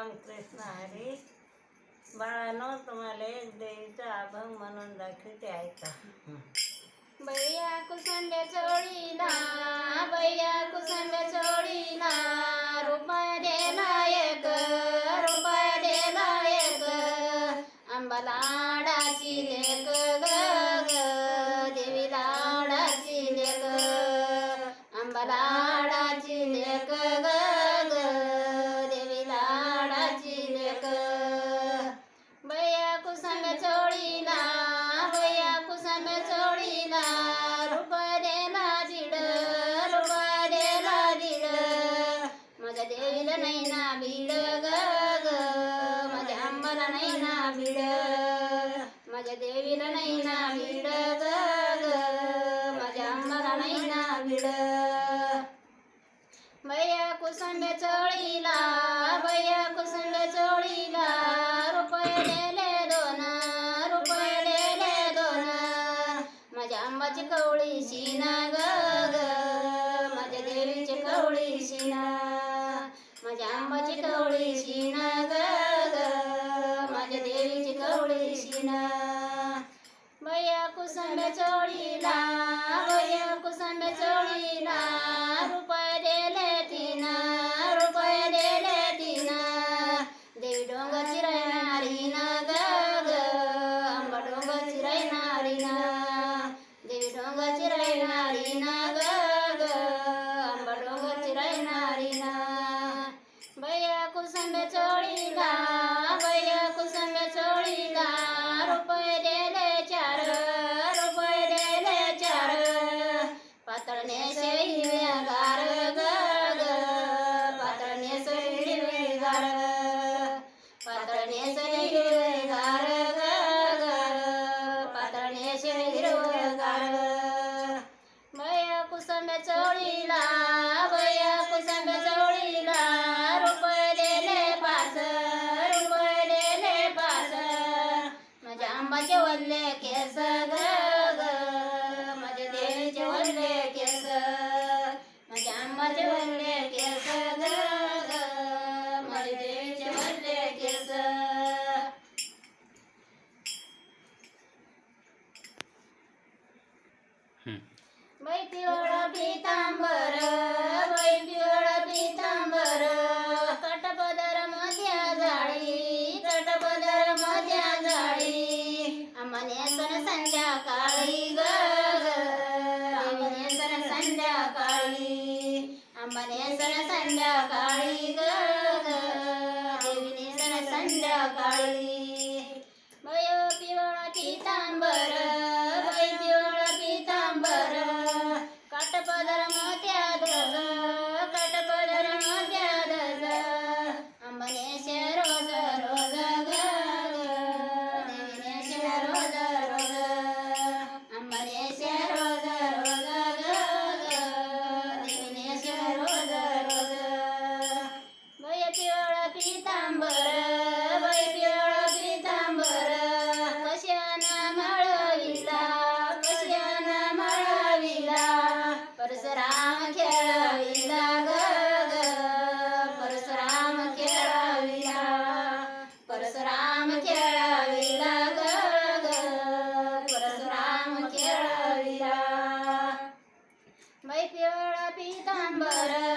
रामकृष्ण हरी. बाळानो तुम्हाला एक देवीचा अभंग म्हणून दाखवते ऐका. बैया कुसंड्या चोळीला बैया कुसंड्या चोळीला रुपया दे नाही माझ्या देवीला नाही ना बीड ग. ग माझ्या अंबाला नाही ना बीड भैया कुसंड चोळीला भैया कुसंड चोळीला रुपये दिले दोन रुपये दिले दोन. माझ्या आंबाची कवळी शिना ग ग. माझ्या देवीची कवळी शिना. माझ्या आंबाची कवळी शिना कवळी शिना बया कुसंड चोळीला बया कुसंड चोळीला रुपये दिले तीन रुपये दिले तीन. देवी डोंगरची राहणारी ना ग ग. आंबा डोंगरची राहणारी ना देवी डोंगरची राहणारी ना ग. पातळने हिरव्या गार ग ग पातळने हिरवे गार पातळने हिरवे गार ग ग पातळने हिरवे बया कुसंड चोळीला बया कुसंड चोळीला रुपये दिले पाच रुपये दिले पाच. माझ्या आंबाचे वल्ले केस ग. बाई पिवळं पितांबर बाई पिवळं पितांबर कटपदर मध्या जाळी कटपदर मध्या जाळी आम्हाने सण संध्याकाळी ग ग. सण संध्याकाळी आंबाने सण संध्याकाळी ग ग. देवीने सण संध्याकाळी నంబర